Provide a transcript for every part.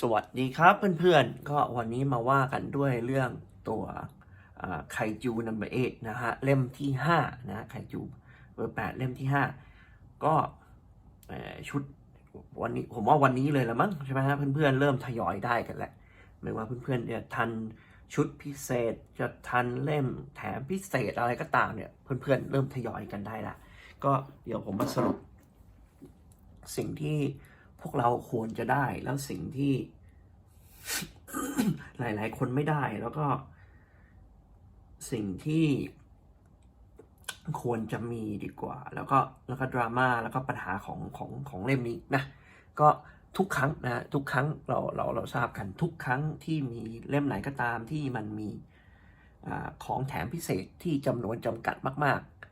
สวัสดีครับเพื่อนๆ ก็วันนี้มาว่ากันด้วยเรื่องตัวไคจูนัมเบอร์เอนะฮะ เล่มที่ 5 นะไคจูเบอร์8เล่มที่ 5 ก็ชุดวันนี้ผมว่าวันนี้เลยละมั้งใช่ไหมฮะเพื่อนๆ เริ่มทยอยได้กันแล้วไม่ว่าเพื่อนๆจะทันชุดพิเศษจะทันเล่มแถมพิเศษอะไรก็ตามเนี่ย เพื่อนๆ เริ่มทยอยกันได้ละก็เดี๋ยวผมมาสรุปสิ่งที่ วกเราควรจะได้แล้วสิ่งที่ หลาย ๆ คนไม่ได้แล้วก็ สิ่งที่ควรจะมีดีกว่า แล้วก็แล้วก็ดราม่าแล้วก็ปัญหาของของของเล่มนี้นะก็ทุกครั้งนะทุกครั้งเราเราเราทราบกันทุกครั้งที่มีเล่มไหนก็ตามที่มันมีอของแถมพิเศษที่จำนวนจำกัดมาก ๆ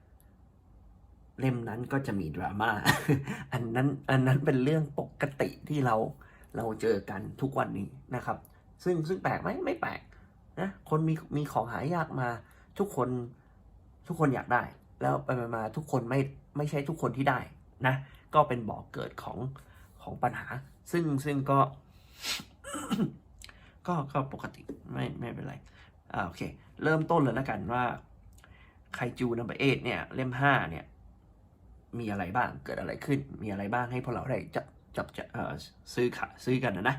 เล่มนั้นก็จะมีดราม่า อันนั้นอันนั้นเป็นเรื่องปกติที่เราเราเจอกันทุกวันนี้นะครับ ซึ่งซึ่งแปลกไหมไม่แปลกนะคนมีมีของหายากมาทุกคนทุกคนอยากได้ แล้วไปมาทุกคนไม่ไม่ใช่ทุกคนที่ได้นะก็เป็นบ่อกเกิดของของปัญหา ซึ่งซึ่งก็ ก็ก็ปกติไม่ไม่เป็นไรอ่าโอเค เริ่มต้นเลยแล้วกันว่าไคจูนัมเบอร์เอเนี่ยเล่มห้าเนี่ย มีอะไรบ้างเกิดอะไรขึ้น มีอะไรบ้างให้พวกเราได้จับจับจะเออซื้อขาซื้อกันนะนะ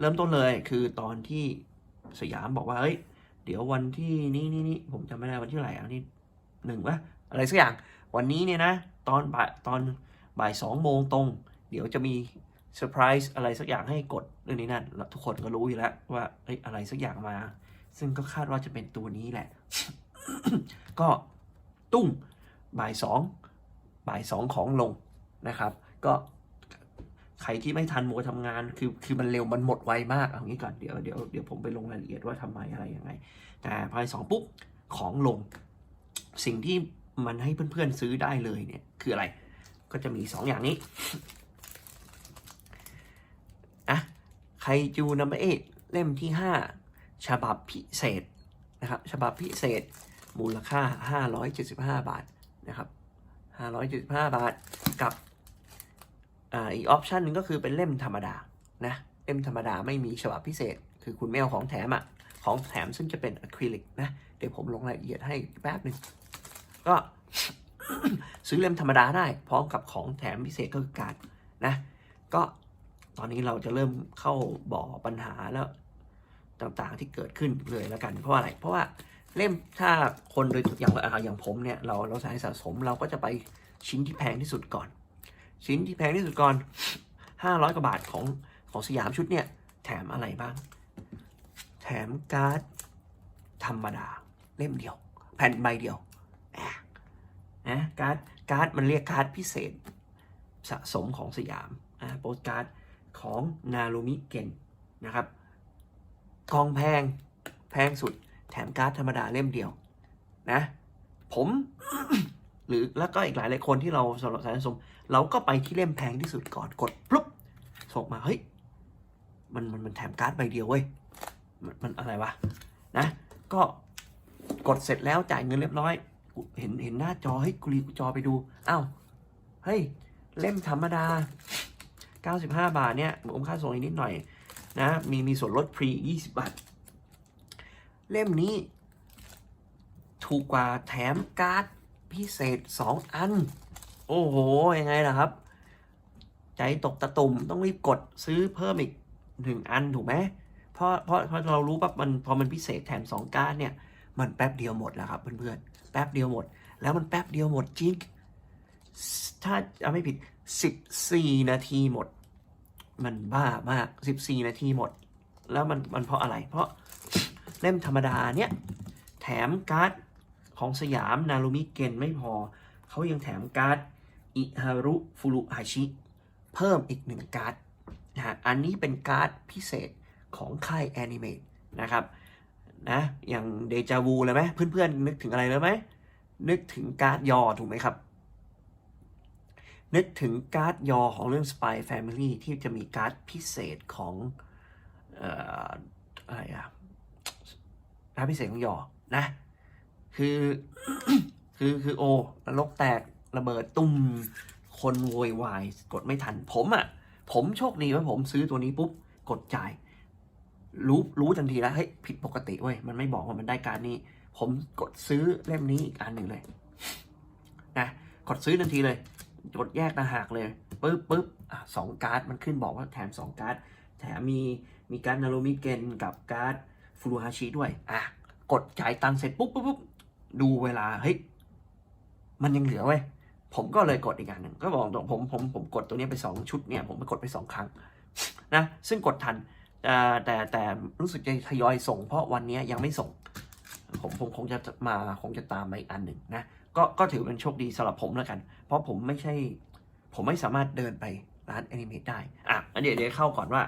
เริ่มต้นเลยคือตอนที่สยามบอกว่าเฮ้ยเดี๋ยววันที่นี้นี่นี่ผมจำไม่ได้วันที่ไหร่อันนี้หนึ่งวะอะไรสักอย่างวันนี้เนี่ยนะ ตอนบ่ายตอนบ่ายสองโมงตรง เดี๋ยวจะมีเซอร์ไพรส์อะไรสักอย่างให้กดเรื่องนี้นั่นทุกคนก็รู้อยู่แล้วว่าเอ้ยอะไรสักอย่างมา ซึ่งก็คาดว่าจะเป็นตัวนี้แหละ ก็ตุ้งบ่ายสอง บ่ายสองของลงนะครับ ก็ใครที่ไม่ทันโมวทำงานคือคือมันเร็วมันหมดไวมากเอางี้ก่อนเดี๋ยวเดี๋ยวเดี๋ยวผมไปลงรายละเอียดว่าทำไมอะไรยังไง แต่พายสองปุ๊บของลง สิ่งที่มันให้เพื่อนๆซื้อได้เลยเนี่ยคืออะไร ก็จะมีสองอย่างนี้อะไคจูนัมเบอร์เอเล่มที่ห้าฉบับพิเศษนะครับฉบับพิเศษมูลค่า 575 บาทนะครับ 575 บาทกับออีกออปชันหนึ่งก็คือเป็นเล่มธรรมดานะเล่มธรรมดาไม่มีฉบับพิเศษ คือคุณไม่เอาของแถมอะของแถมซึ่งจะเป็นอะคริลิกนะเดี๋ยวผมลงรายละเอียดให้แป๊บหนึ่งก็ซื้อเล่มธรรมดาได้ พร้อมกับของแถมพิเศษก็คือการนะก็ตอนนี้เราจะเริ่มเข้าบ่อปัญหาแล้วต่างๆที่เกิดขึ้นเลยแล้วกัน เพราะอะไรเพราะว่า เล่มถ้าคนโดยอย่างอย่างผมเนี่ยเราเราสายสะสมเราก็จะไปชิ้นที่แพงที่สุดก่อน ชิ้นที่แพงที่สุดก่อน 500กว่าบาทของของสยามชุดเนี่ย แถมอะไรบ้าง แถมการ์ดธรรมดาเล่มเดียว แผ่นใบเดียวนะการ์ดการ์ดมันเรียกการ์ดพิเศษ สะสมของสยามอ่าโปสการ์ดของนารุมิเกนนะครับกองแพงแพงสุด แถมการ์ดธรรมดาเล่มเดียวนะ ผม หรือแล้วก็อีกหลายหลายคนที่เราสำหรับสายสมเราก็ไปที่เล่มแพงที่สุดก่อนกดปุ๊บส่งมาเฮ้ยมันมันมันแถมการ์ดใบเดียวเว้ยมันมันอะไรวะนะ ก็กดเสร็จแล้วจ่ายเงินเรียบร้อย เห็นเห็นหน้าจอเฮ้ยกูรีกูจอไปดูอ้าวเฮ้ยเล่มธรรมดา 95 บาทเนี่ยรวมค่าส่งอีกนิดหน่อยนะมีมีส่วนลดฟรี 20 บาท เล่มนี้ ถูกกว่าแถมการ์ดพิเศษ 2 อัน โอ้โห ยังไงล่ะครับ ใจตกตะตุ่มต้องรีบกดซื้อเพิ่มอีกหนึ่งอันถูกไหมเพราะเพราะเพราะเรารู้ปั๊บมันพอมันพิเศษแถม 2 การ์ดเนี่ย มันแป๊บเดียวหมดแล้วครับเพื่อนๆแป๊บเดียวหมด แล้วมันแป๊บเดียวหมดจริงถ้าจำไม่ผิด 14 นาทีหมด มันบ้ามาก 14 นาทีหมด แล้วมันมันเพราะอะไร เพราะ เล่มธรรมดาเนี่ยแถมการ์ดของสยามนารุมิเกนไม่พอ เขายังแถมการ์ดอิฮารุฟุรุฮาชิ เพิ่มอีกหนึ่งการ์ดนะฮะอันนี้เป็นการ์ดพิเศษของค่ายแอนิเมตนะครับนะอย่างเดจาวูเลยไหมเพื่อนๆ นึกถึงอะไรเลยไหม นึกถึงการ์ดยอถูกไหมครับ นึกถึงการ์ดยอของเรื่อง Spy Family ที่จะมีการ์ดพิเศษของ เอ่ออะไรอะ การ์ดพิเศษของยอนะ คือคือคือโอนรกแตกระเบิดตุ้มคนโวยวายกดไม่ทัน ผมอะ่ะ ผมโชคดีว่าผมซื้อตัวนี้ปุ๊บ กดจ่าย รู้รู้ทันทีแล้วเฮ้ยผิดปกติเว้ยมันไม่บอกว่ามันได้การนี้ ผมกดซื้อเล่มนี้อีกอันหนึ่งเลยนะกดซื้อทันทีเลยกดแยกต่างหากเลยปึ๊บปึ๊บอสองการ์ดมันขึ้นบอกว่าแถมสองการ์ดแถมมีมีการ์ดนารุมิเกนกับการ์ด ฟูรุฮาชิด้วยอะกดจ่ายตังเสร็จปุ๊บปุ๊บปุ๊บดูเวลาเฮ้ยมันยังเหลือเว้ยผมก็เลยกดอีกอันหนึ่งก็บอกตรงผมผมผมกดตัวนี้ไปสองชุดเนี่ยผมไปกดไปสองครั้งนะซึ่งกดทันแต่แต่แต่รู้สึกจะทยอยส่ง เพราะวันนี้ยังไม่ส่ง ผมผมคงจะมาคงจะตามมาอีกอันหนึ่งนะก็ก็ถือเป็นโชคดีสำหรับผมแล้วกัน เพราะผมไม่ใช่ ผมไม่สามารถเดินไปร้านแอนิเมตได้อะงั้นเดี๋ยวเดี๋ยวเข้าก่อนว่า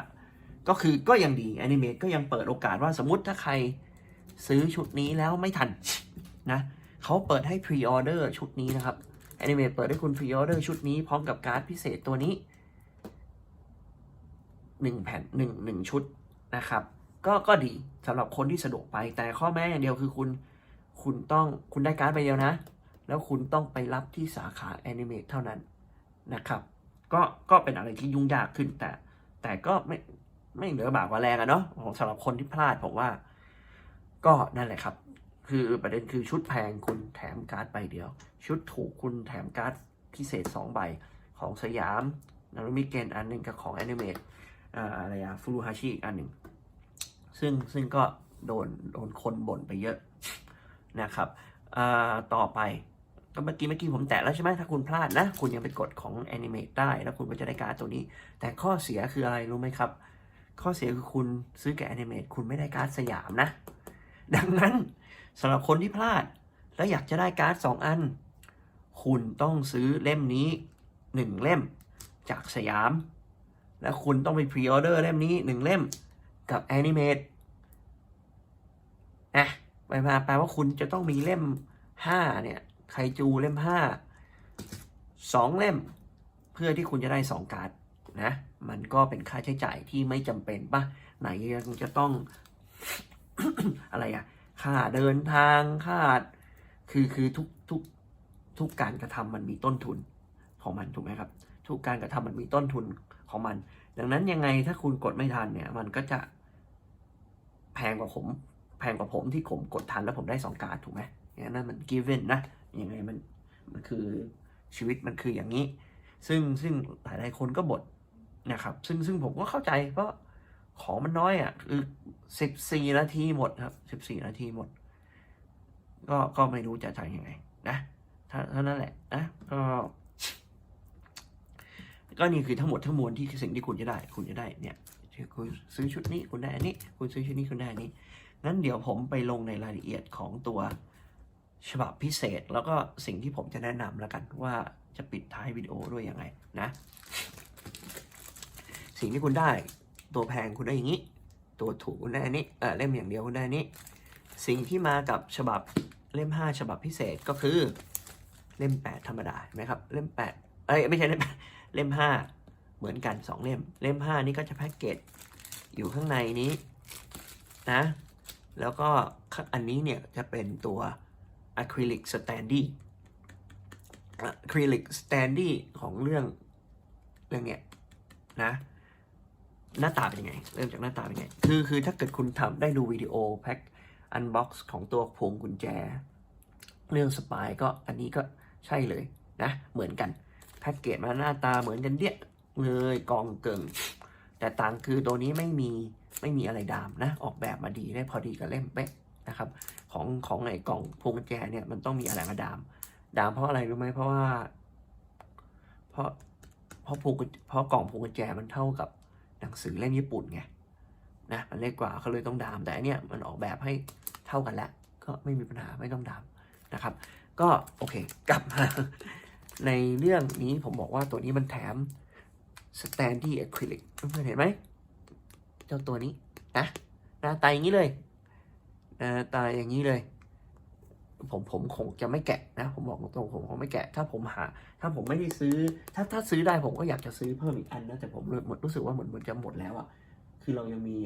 ก็คือก็ยังดีแอนิเมตก็ยังเปิดโอกาสว่าสมมติถ้าใครซื้อชุดนี้แล้วไม่ทันนะเขาเปิดให้พรีออเดอร์ชุดนี้นะครับแอนิเมตเปิดให้คุณพรีออเดอร์ชุดนี้พร้อมกับการ์ดพิเศษตัวนี้หนึ่งแผ่นหนึ่งหนึ่งชุดนะครับก็ก็ดีสำหรับคนที่สะดวกไปแต่ข้อแม้อย่างเดียวคือคุณคุณต้องคุณได้การ์ดไปเดียวนะ แล้วคุณต้องไปรับที่สาขาแอนิเมตเท่านั้นนะครับ ก็ก็เป็นอะไรที่ยุ่งยากขึ้นแต่แต่ก็ไม่ ไม่เหลือบากกว่าแรงอะเนาะสำหรับคนที่พลาดผมว่า ก็นั่นแหละครับ คือประเด็นคือชุดแพงคุณแถมการ์ดใบเดียว ชุดถูกคุณแถมการ์ดพิเศษ 2 ใบของสยามนารุมิเกนอันหนึ่งกับของแอนิเมตอะไรอะฟูรุฮาชิอีกอันหนึ่งซึ่งซึ่งก็โดนโดนคนบ่นไปเยอะนะครับต่อไปก็เมื่อกี้เมื่อกี้ผมแตะแล้วใช่ไหมถ้าคุณพลาดนะ คุณยังไปกดของ Animate ได้ แล้วคุณก็จะได้การ์ดตัวนี้ แต่ข้อเสียคืออะไรรู้ไหมครับ ข้อเสียคือคุณซื้อแกบ Animate คุณไม่ได้การ์ดสยามนะ ดังนั้นสำหรับคนที่พลาด แล้วอยากจะได้การ์ดสองอัน คุณต้องซื้อเล่มนี้หนึ่งเล่มจากสยาม และคุณต้องไปพรีออเดอร์เล่มนี้หนึ่งเล่มกับ Animate นะไปมาแปลว่าคุณจะต้องมีเล่มห้าเนี่ยไคจูเล่มห้าสองเล่ม เพื่อที่คุณจะได้สองการ์ดนะ มันก็เป็นค่าใช้จ่ายที่ไม่จำเป็นปะไหนยังจะต้องอะไรอะค่าเดินทางค่าคือคือทุกทุกทุกการกระทำมันมีต้นทุนของมันถูกไหมครับ ทุกการกระทำมันมีต้นทุนของมัน ดังนั้นยังไงถ้าคุณกดไม่ทันเนี่ย มันก็จะแพงกว่าผม แพงกว่าผมที่ผมกดทันแล้วผมได้สองการถูกไหมอย่างนั้นมัน given นะยังไงมันมันคือชีวิตมันคืออย่างนี้ ซึ่งซึ่งหลายหลายๆคนก็บ่น นะครับ ซึ่งซึ่งผมก็เข้าใจเพราะของมันน้อยอะคือสิบสี่นาทีหมดครับสิบสี่นาทีหมด ก็ก็ไม่รู้จะทำยังไง นะเท่านั้นแหละนะก็ ก็นี่คือทั้งหมดทั้งมวลที่สิ่งที่คุณจะได้ คุณจะได้เนี่ยคุณซื้อชุดนี้คุณได้อันนี้ คุณซื้อชุดนี้คุณได้อันนี้งั้นเดี๋ยวผมไปลงในรายละเอียดของตัวฉบับพิเศษ แล้วก็สิ่งที่ผมจะแนะนำแล้วกันว่าจะปิดท้ายวิดีโอด้วยยังไงนะ สิ่งที่คุณได้ ตัวแพงคุณได้อย่างนี้ ตัวถูกคุณได้อันนี้เออเล่มอย่างเดียวคุณได้อันนี้ สิ่งที่มากับฉบับเล่ม 5 ฉบับพิเศษก็คือเล่ม 8 ธรรมดาเห็นไหมครับ เล่ม 8 เอ้ยไม่ใช่เล่มเล่ม 5 เหมือนกัน 2 เล่ม เล่ม 5 นี่ก็จะแพ็กเกจอยู่ข้างในนี้นะ แล้วก็อันนี้เนี่ยจะเป็นตัวอะคริลิกสแตนดี้อะคริลิกสแตนดี้ของเรื่องเรื่องเนี้ยนะ หน้าตาเป็นยังไง เริ่มจากหน้าตาเป็นยังไง คือคือถ้าเกิดคุณทำได้ดูวิดีโอแพ็คอันบ็อกซ์ของตัวพวงกุญแจ เรื่องสปายก็อันนี้ก็ใช่เลยนะ เหมือนกันแพ็กเกจมาหน้าตาเหมือนกันเดี้ยเลยกองเกิงแต่ต่างคือตัวนี้ไม่มีไม่มีอะไรดามนะ ออกแบบมาดีได้พอดีกับเล่มเป๊ะนะครับ ของของไอ้กล่องพวงกุญแจเนี่ยมันต้องมีอะไรมาดาม ดามเพราะอะไรรู้ไหมเพราะว่า เพราะเพราะพวงเพราะกล่องพวงกุญแจมันเท่ากับ หนังสือเล่มญี่ปุ่นไงนะมันเล็กกว่าเขาเลยต้องดาม แต่อันเนี้ยมันออกแบบให้เท่ากันแล้ว ก็ไม่มีปัญหาไม่ต้องดามนะครับ ก็โอเคกลับมาในเรื่องนี้ผมบอกว่าตัวนี้มันแถมสแตนดี้อะคริลิกเพื่อนเห็นไหมเจ้าตัวนี้นะหน้าตาอย่างนี้เลยหน้าตาอย่างนี้เลย ผมผมคงจะไม่แกะนะ ผมบอกตรงๆผมคงไม่แกะ ถ้าผมหา ถ้าผมไม่ได้ซื้อ ถ้าถ้าซื้อได้ผมก็อยากจะซื้อเพิ่มอีกอันนะแต่ผมเลยหมดรู้สึกว่าเหมือนมันจะหมดแล้วอะคือเรายังมี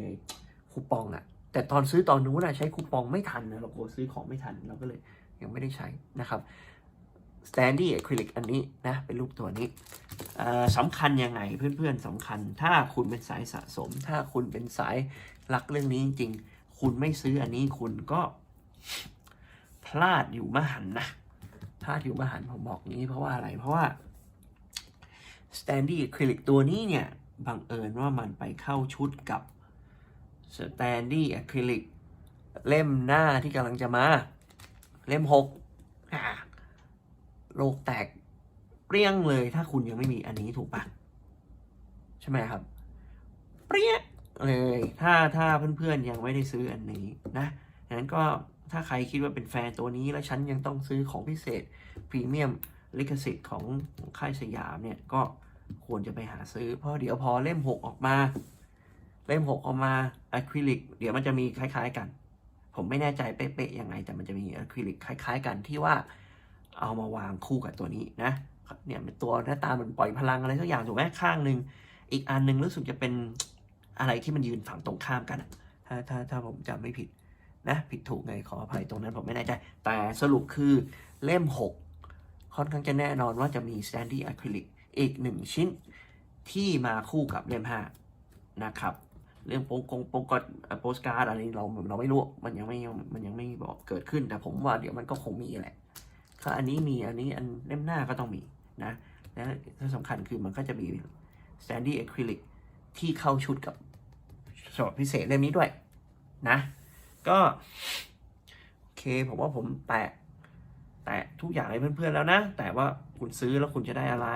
คูปองอะแต่ตอนซื้อตอนนู้นอะใช้คูปองไม่ทันนะเรากลัวซื้อของไม่ทันเราก็เลยยังไม่ได้ใช้นะครับ Standy Acrylic อันนี้นะ เป็นรูปตัวนี้สำคัญยังไงเพื่อนๆสำคัญ ถ้าคุณเป็นสายสะสม ถ้าคุณเป็นสายรักเรื่องนี้จริงๆคุณไม่ซื้ออันนี้คุณก็ พลาดอยู่มหันนะพลาดอยู่มหันผมบอกงี้เพราะว่าอะไรเพราะว่า Standy Acrylic ตัวนี้เนี่ยบังเอิญว่ามันไปเข้าชุดกับ Standy Acrylic เล่มหน้าที่กำลังจะมา เล่มหกอ่าโลกแตกเปรี้ยงเลยถ้าคุณยังไม่มีอันนี้ถูกปะใช่ไหมครับ เปรี้ยเลยถ้าถ้าเพื่อนๆยังไม่ได้ซื้ออันนี้นะดังนั้นก็ ถ้าใครคิดว่าเป็นแฟนตัวนี้แล้วฉันยังต้องซื้อของพิเศษพรีเมียมลิขสิทธิ์ของค่ายสยามเนี่ยก็ควรจะไปหาซื้อ เพราะเดี๋ยวพอเล่มหกออกมา เล่มหกออกมาอะคริลิกเดี๋ยวมันจะมีคล้ายๆกัน ผมไม่แน่ใจเป๊ะๆยังไง แต่มันจะมีอะคริลิกคล้าย ๆ กันที่ว่าเอามาวางคู่กับตัวนี้นะเนี่ยเป็นตัวหน้าตาเหมันปล่อยพลังอะไรสักอย่างถูกไหมข้างหนึ่งอีกอันหนึ่งรู้สึกจะเป็นอะไรที่มันยืนฝั่งตรงข้ามกันถ้าถ้าถ้าผมจำไม่ผิด นะผิดถูกไงขออภัยตรงนั้นผมไม่แน่ใจ แต่สรุปคือเล่ม 6 ค่อนข้างจะแน่นอนว่าจะมี Standy Acrylic อีกหนึ่งชิ้นที่มาคู่กับเล่ม 5 นะครับ เรื่องโปงกงโปงกดโปสการ์ดอะไรเราเราไม่รู้ มันยังไม่มันยังไม่บอกเกิดขึ้น แต่ผมว่าเดี๋ยวมันก็คงมีแหละถ้าอันนี้มีอันนี้อันเล่มหน้าก็ต้องมีนะและที่สำคัญคือมันก็จะมี Standy Acrylic ที่เข้าชุดกับฉบับพิเศษเล่มนี้ด้วยนะ ก็โอเคผมว่าผมแตะแตะทุกอย่างให้เพื่อนๆแล้วนะ แต่ว่าคุณซื้อแล้วคุณจะได้อะไร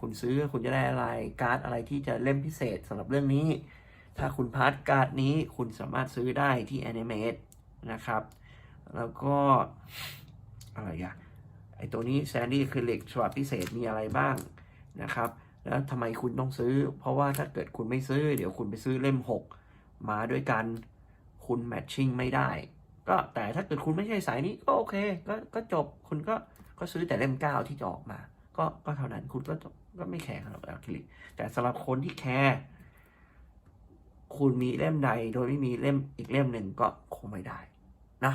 คุณซื้อคุณจะได้อะไร การ์ดอะไรที่จะเล่มพิเศษสำหรับเรื่องนี้ ถ้าคุณพาร์ทการ์ดนี้คุณสามารถซื้อได้ที่ Animate นะครับ แล้วก็อะไรอะไอตัวนี้ Sandy Acrylic ฉบับพิเศษมีอะไรบ้างนะครับ แล้วทำไมคุณต้องซื้อ เพราะว่าถ้าเกิดคุณไม่ซื้อ เดี๋ยวคุณไปซื้อเล่ม 6 มาด้วยกัน คุณแมทชิ่งไม่ได้ ก็แต่ถ้าเกิดคุณไม่ใช่สายนี้ก็โอเคก็ก็จบคุณก็ก็ซื้อแต่เล่ม9ที่จะออกมา ก็ก็เท่านั้นคุณก็ก็ไม่แคร์สำหรับอะคริลิกแต่สำหรับคนที่แคร์คุณมีเล่มใดโดยไม่มีเล่มอีกเล่มหนึ่งก็คงไม่ได้นะ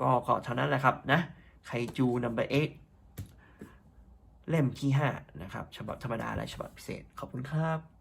ก็ก็เท่านั้นแหละครับนะไคจูนัมเบอร์เเล่มที่ 5 นะครับ ฉบับธรรมดาและฉบับพิเศษ ขอบคุณครับ